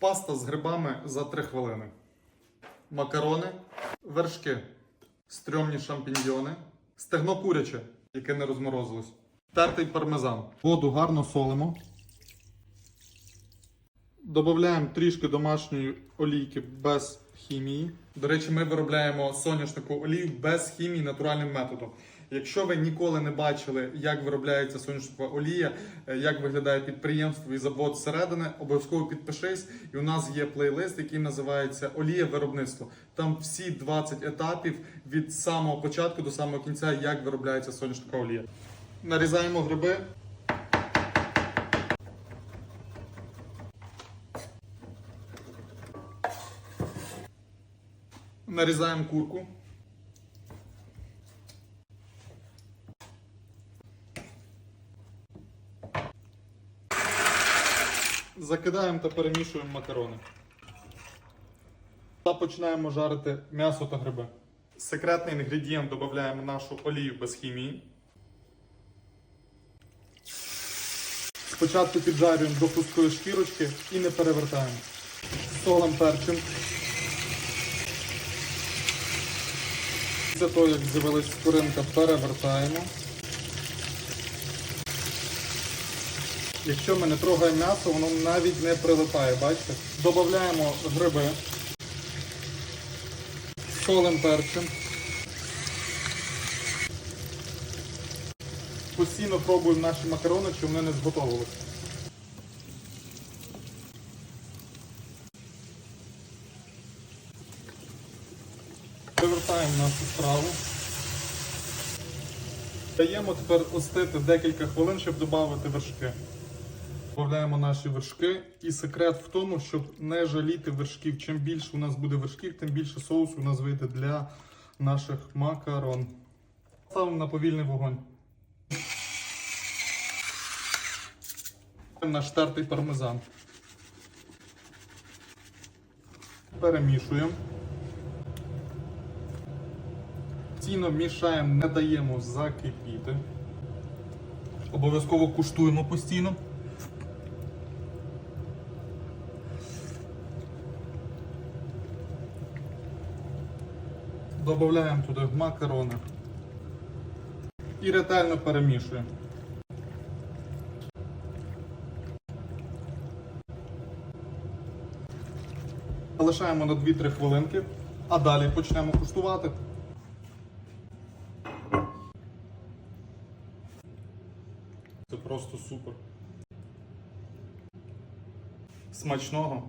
Паста з грибами за 3 хвилини. Макарони, вершки, стрьомні шампіньйони, стегно куряче, яке не розморозилось, тертий пармезан. Воду гарно солимо. Додаємо трішки домашньої олійки без хімії. До речі, ми виробляємо соняшнику олію без хімії натуральним методом. Якщо ви ніколи не бачили, як виробляється соняшникова олія, е, як виглядає підприємство і завод зсередини, обов'язково підпишись. І у нас є плейлист, який називається Олія виробництво. Там всі 20 етапів від самого початку до самого кінця, як виробляється соняшникова олія. Нарізаємо гриби. Нарізаємо курку. Закидаємо та перемішуємо макарони. Та починаємо жарити м'ясо та гриби. Секретний інгредієнт додаємо нашу олію без хімії. Спочатку піджарюємо до пускої шкірочки і не перевертаємо. Солом перчим. Після того, як з'явилась скоринка, перевертаємо. Якщо ми не трогаємо м'ясо, воно навіть не прилипає, бачите? Додаємо гриби. Солим перчим. Постійно пробуємо наші макарони, чи вони не зготовилися. Привертаємо нашу страву. Даємо тепер остити декілька хвилин, щоб додати вершки. Додаємо наші вершки. І секрет в тому, щоб не жаліти вершків. Чим більше у нас буде вершків, тим більше соусу у нас вийде для наших макарон. Ставимо на повільний вогонь. Наш тертий пармезан. Перемішуємо. Постійно мішаємо, не даємо закипіти. Обов'язково куштуємо постійно. Додаємо туди макарони. І ретельно перемішуємо. Залишаємо на 2-3 хвилинки, а далі почнемо куштувати. Це просто супер. Смачного.